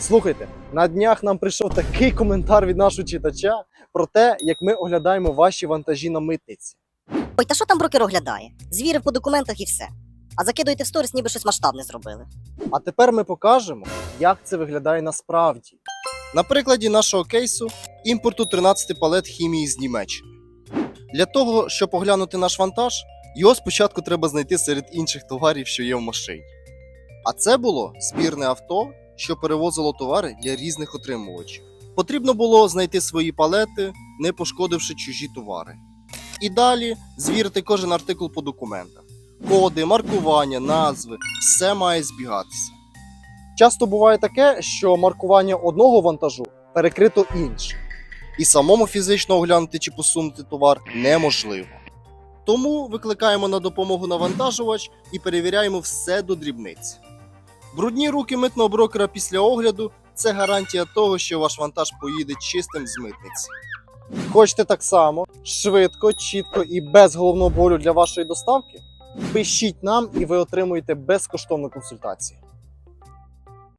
Слухайте, на днях нам прийшов такий коментар від нашого читача про те, як ми оглядаємо ваші вантажі на митниці. Ой, та що там брокер оглядає? Звірив по документах і все. А закидуєте в сторіс, ніби щось масштабне зробили. А тепер ми покажемо, як це виглядає насправді. На прикладі нашого кейсу імпорту 13 палет хімії з Німеччини. Для того, щоб оглянути наш вантаж, його спочатку треба знайти серед інших товарів, що є в машині. А це було збірне авто, що перевозило товари для різних отримувачів. Потрібно було знайти свої палети, не пошкодивши чужі товари. І далі звірити кожен артикул по документах. Коди, маркування, назви все має збігатися. Часто буває таке, що маркування одного вантажу перекрито іншим, і самому фізично оглянути чи посунути товар неможливо. Тому викликаємо на допомогу навантажувач і перевіряємо все до дрібниць. Брудні руки митного брокера після огляду це гарантія того, що ваш вантаж поїде чистим з митниці. Хочете так само, швидко, чітко і без головного болю для вашої доставки? Пишіть нам і ви отримуєте безкоштовну консультацію.